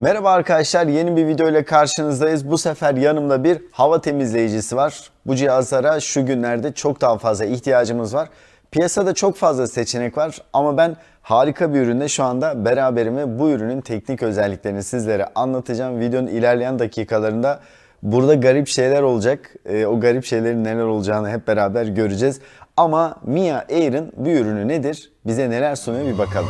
Merhaba arkadaşlar yeni bir video ile karşınızdayız. Bu sefer yanımda bir hava temizleyicisi var. Bu cihazlara şu günlerde çok daha fazla ihtiyacımız var. Piyasada çok fazla seçenek var ama ben harika bir ürünle şu anda beraberim bu ürünün teknik özelliklerini sizlere anlatacağım. Videonun ilerleyen dakikalarında burada garip şeyler olacak. Ee, o garip şeylerin neler olacağını hep beraber göreceğiz. Ama Mia Air'ın bu ürünü nedir? Bize neler sunuyor bir bakalım.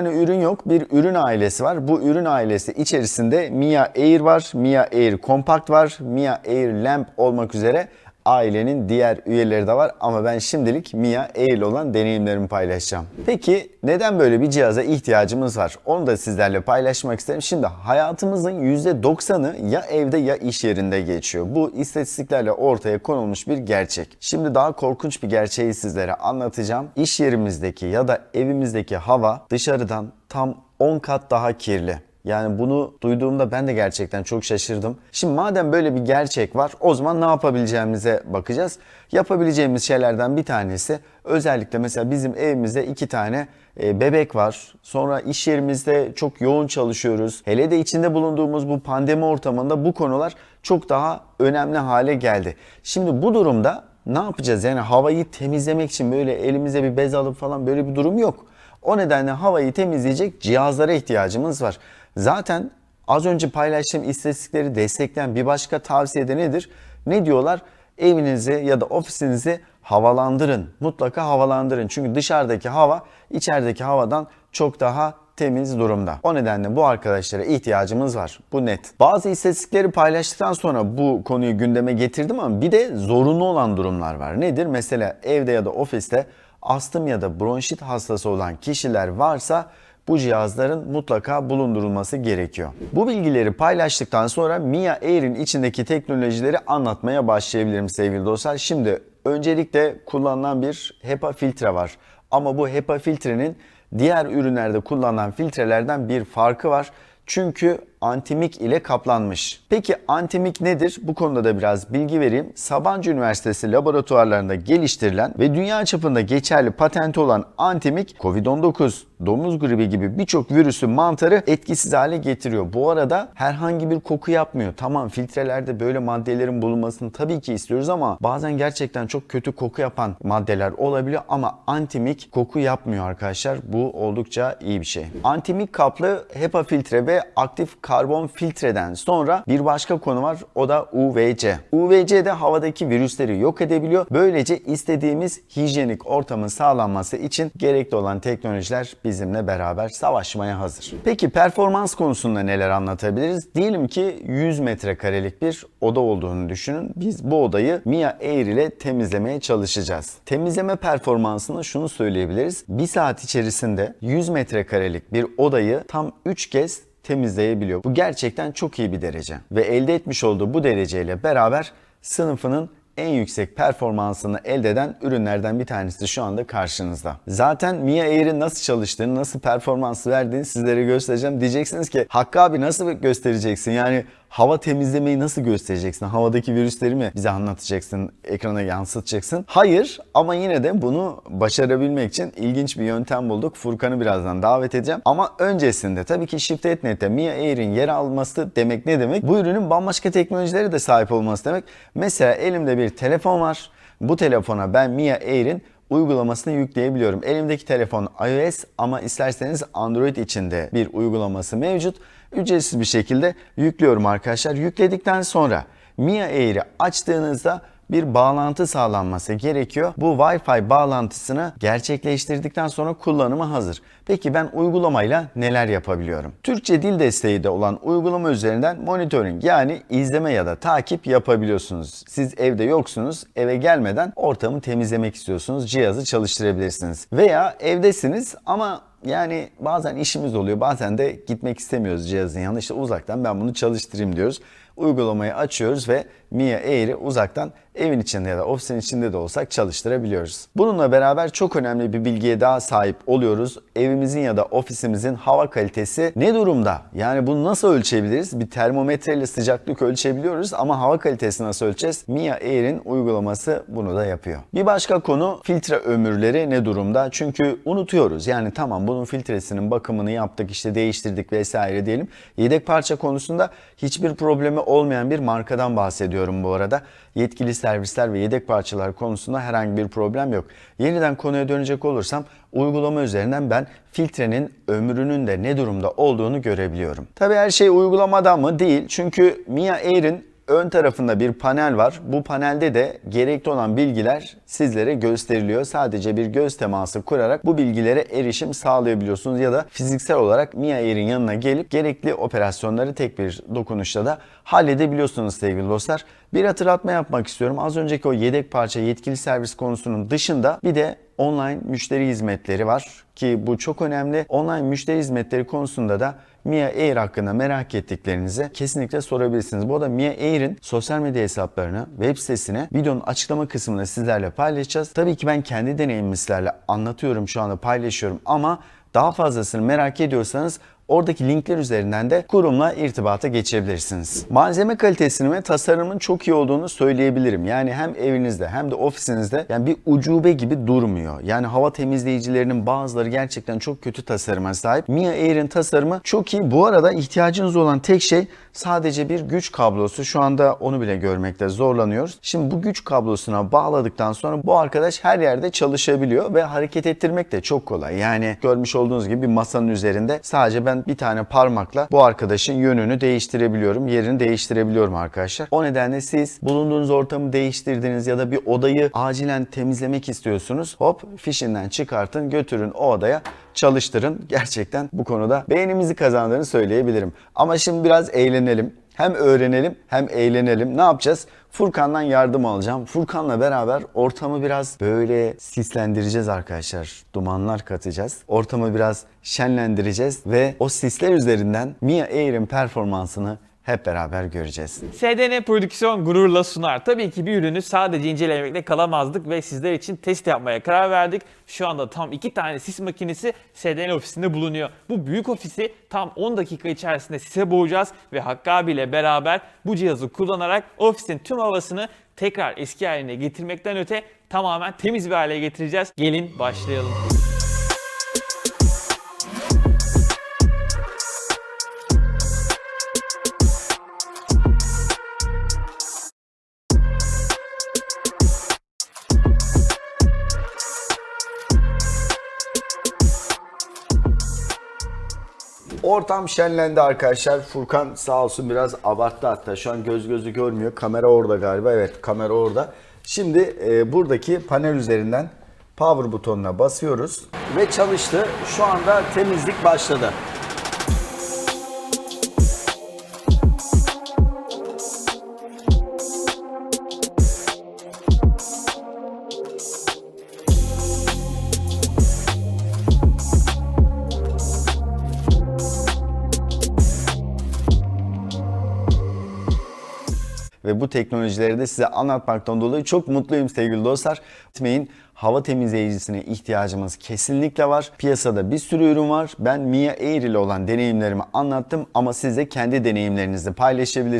Yani ürün yok. Bir ürün ailesi var. Bu ürün ailesi içerisinde Mia Air var, Mia Air Compact var, Mia Air Lamp olmak üzere ailenin diğer üyeleri de var ama ben şimdilik Mia Air olan deneyimlerimi paylaşacağım. Peki neden böyle bir cihaza ihtiyacımız var? Onu da sizlerle paylaşmak isterim. Şimdi hayatımızın %90'ı ya evde ya iş yerinde geçiyor. Bu istatistiklerle ortaya konulmuş bir gerçek. Şimdi daha korkunç bir gerçeği sizlere anlatacağım. İş yerimizdeki ya da evimizdeki hava dışarıdan tam 10 kat daha kirli. Yani bunu duyduğumda ben de gerçekten çok şaşırdım. Şimdi madem böyle bir gerçek var o zaman ne yapabileceğimize bakacağız. Yapabileceğimiz şeylerden bir tanesi özellikle mesela bizim evimizde iki tane e, bebek var. Sonra iş yerimizde çok yoğun çalışıyoruz. Hele de içinde bulunduğumuz bu pandemi ortamında bu konular çok daha önemli hale geldi. Şimdi bu durumda ne yapacağız? Yani havayı temizlemek için böyle elimize bir bez alıp falan böyle bir durum yok. O nedenle havayı temizleyecek cihazlara ihtiyacımız var. Zaten az önce paylaştığım istatistikleri destekleyen bir başka tavsiye de nedir? Ne diyorlar? Evinizi ya da ofisinizi havalandırın. Mutlaka havalandırın. Çünkü dışarıdaki hava içerideki havadan çok daha temiz durumda. O nedenle bu arkadaşlara ihtiyacımız var. Bu net. Bazı istatistikleri paylaştıktan sonra bu konuyu gündeme getirdim ama bir de zorunlu olan durumlar var. Nedir? Mesela evde ya da ofiste astım ya da bronşit hastası olan kişiler varsa bu cihazların mutlaka bulundurulması gerekiyor. Bu bilgileri paylaştıktan sonra Mia Air'in içindeki teknolojileri anlatmaya başlayabilirim sevgili dostlar. Şimdi öncelikle kullanılan bir HEPA filtre var. Ama bu HEPA filtrenin diğer ürünlerde kullanılan filtrelerden bir farkı var. Çünkü antimik ile kaplanmış. Peki antimik nedir? Bu konuda da biraz bilgi vereyim. Sabancı Üniversitesi laboratuvarlarında geliştirilen ve dünya çapında geçerli patenti olan antimik COVID-19, domuz gribi gibi birçok virüsü mantarı etkisiz hale getiriyor. Bu arada herhangi bir koku yapmıyor. Tamam filtrelerde böyle maddelerin bulunmasını tabii ki istiyoruz ama bazen gerçekten çok kötü koku yapan maddeler olabiliyor ama antimik koku yapmıyor arkadaşlar. Bu oldukça iyi bir şey. Antimik kaplı HEPA filtre ve aktif karbon filtreden sonra bir başka konu var o da UVC. UVC de havadaki virüsleri yok edebiliyor. Böylece istediğimiz hijyenik ortamın sağlanması için gerekli olan teknolojiler bizimle beraber savaşmaya hazır. Peki performans konusunda neler anlatabiliriz? Diyelim ki 100 metrekarelik bir oda olduğunu düşünün. Biz bu odayı Mia Air ile temizlemeye çalışacağız. Temizleme performansını şunu söyleyebiliriz. 1 saat içerisinde 100 metrekarelik bir odayı tam 3 kez temizleyebiliyor. Bu gerçekten çok iyi bir derece. Ve elde etmiş olduğu bu dereceyle beraber sınıfının en yüksek performansını elde eden ürünlerden bir tanesi şu anda karşınızda. Zaten Mia Air'in nasıl çalıştığını, nasıl performans verdiğini sizlere göstereceğim. Diyeceksiniz ki Hakkı abi nasıl göstereceksin? Yani hava temizlemeyi nasıl göstereceksin? Havadaki virüsleri mi bize anlatacaksın, ekrana yansıtacaksın? Hayır ama yine de bunu başarabilmek için ilginç bir yöntem bulduk. Furkan'ı birazdan davet edeceğim. Ama öncesinde tabii ki Shift.net'te Mia Air'in yer alması demek ne demek? Bu ürünün bambaşka teknolojilere de sahip olması demek. Mesela elimde bir telefon var. Bu telefona ben Mia Air'in uygulamasını yükleyebiliyorum. Elimdeki telefon iOS ama isterseniz Android içinde bir uygulaması mevcut. Ücretsiz bir şekilde yüklüyorum arkadaşlar. Yükledikten sonra Mia Air'i açtığınızda bir bağlantı sağlanması gerekiyor. Bu Wi-Fi bağlantısını gerçekleştirdikten sonra kullanıma hazır. Peki ben uygulamayla neler yapabiliyorum? Türkçe dil desteği de olan uygulama üzerinden monitoring yani izleme ya da takip yapabiliyorsunuz. Siz evde yoksunuz, eve gelmeden ortamı temizlemek istiyorsunuz, cihazı çalıştırabilirsiniz. Veya evdesiniz ama yani bazen işimiz oluyor bazen de gitmek istemiyoruz cihazın yanına işte uzaktan ben bunu çalıştırayım diyoruz. uygulamayı açıyoruz ve Mia Air'i uzaktan evin içinde ya da ofisin içinde de olsak çalıştırabiliyoruz. Bununla beraber çok önemli bir bilgiye daha sahip oluyoruz. Evimizin ya da ofisimizin hava kalitesi ne durumda? Yani bunu nasıl ölçebiliriz? Bir termometreyle sıcaklık ölçebiliyoruz ama hava kalitesini nasıl ölçeceğiz? Mia Air'in uygulaması bunu da yapıyor. Bir başka konu filtre ömürleri ne durumda? Çünkü unutuyoruz. Yani tamam bunun filtresinin bakımını yaptık, işte değiştirdik vesaire diyelim. Yedek parça konusunda hiçbir problemi olmayan bir markadan bahsediyorum bu arada. Yetkili servisler ve yedek parçalar konusunda herhangi bir problem yok. Yeniden konuya dönecek olursam uygulama üzerinden ben filtrenin ömrünün de ne durumda olduğunu görebiliyorum. Tabii her şey uygulamada mı? Değil. Çünkü Mia Air'in ön tarafında bir panel var. Bu panelde de gerekli olan bilgiler sizlere gösteriliyor. Sadece bir göz teması kurarak bu bilgilere erişim sağlayabiliyorsunuz ya da fiziksel olarak Mia Air'in yanına gelip gerekli operasyonları tek bir dokunuşla da halledebiliyorsunuz sevgili dostlar. Bir hatırlatma yapmak istiyorum. Az önceki o yedek parça yetkili servis konusunun dışında bir de online müşteri hizmetleri var ki bu çok önemli. Online müşteri hizmetleri konusunda da Mia Air hakkında merak ettiklerinizi kesinlikle sorabilirsiniz. Bu arada Mia Air'in sosyal medya hesaplarını, web sitesini videonun açıklama kısmında sizlerle paylaşacağız. Tabii ki ben kendi deneyimimi anlatıyorum şu anda paylaşıyorum ama daha fazlasını merak ediyorsanız Oradaki linkler üzerinden de kurumla irtibata geçebilirsiniz. Malzeme kalitesini ve tasarımın çok iyi olduğunu söyleyebilirim. Yani hem evinizde hem de ofisinizde yani bir ucube gibi durmuyor. Yani hava temizleyicilerinin bazıları gerçekten çok kötü tasarıma sahip. Mia Air'in tasarımı çok iyi. Bu arada ihtiyacınız olan tek şey sadece bir güç kablosu. Şu anda onu bile görmekte zorlanıyoruz. Şimdi bu güç kablosuna bağladıktan sonra bu arkadaş her yerde çalışabiliyor ve hareket ettirmek de çok kolay. Yani görmüş olduğunuz gibi bir masanın üzerinde sadece ben bir tane parmakla bu arkadaşın yönünü değiştirebiliyorum. Yerini değiştirebiliyorum arkadaşlar. O nedenle siz bulunduğunuz ortamı değiştirdiniz ya da bir odayı acilen temizlemek istiyorsunuz. Hop fişinden çıkartın götürün o odaya çalıştırın. Gerçekten bu konuda beğenimizi kazandığını söyleyebilirim. Ama şimdi biraz eğlenelim. Hem öğrenelim hem eğlenelim. Ne yapacağız? Furkan'dan yardım alacağım. Furkan'la beraber ortamı biraz böyle sislendireceğiz arkadaşlar. Dumanlar katacağız. Ortamı biraz şenlendireceğiz ve o sisler üzerinden Mia Air'in performansını hep beraber göreceğiz. SDN Prodüksiyon gururla sunar. Tabii ki bir ürünü sadece incelemekle kalamazdık ve sizler için test yapmaya karar verdik. Şu anda tam iki tane sis makinesi SDN ofisinde bulunuyor. Bu büyük ofisi tam 10 dakika içerisinde sise boğacağız ve Hakkı abiyle beraber bu cihazı kullanarak ofisin tüm havasını tekrar eski haline getirmekten öte tamamen temiz bir hale getireceğiz. Gelin başlayalım. Ortam şenlendi arkadaşlar. Furkan sağ olsun biraz abarttı hatta. Şu an göz gözü görmüyor. Kamera orada galiba. Evet kamera orada. Şimdi e, buradaki panel üzerinden power butonuna basıyoruz. Ve çalıştı. Şu anda temizlik başladı. Ve bu teknolojileri de size anlatmaktan dolayı çok mutluyum sevgili dostlar. Unutmayın hava temizleyicisine ihtiyacımız kesinlikle var. Piyasada bir sürü ürün var. Ben Mia Air ile olan deneyimlerimi anlattım ama siz de kendi deneyimlerinizi paylaşabilirsiniz.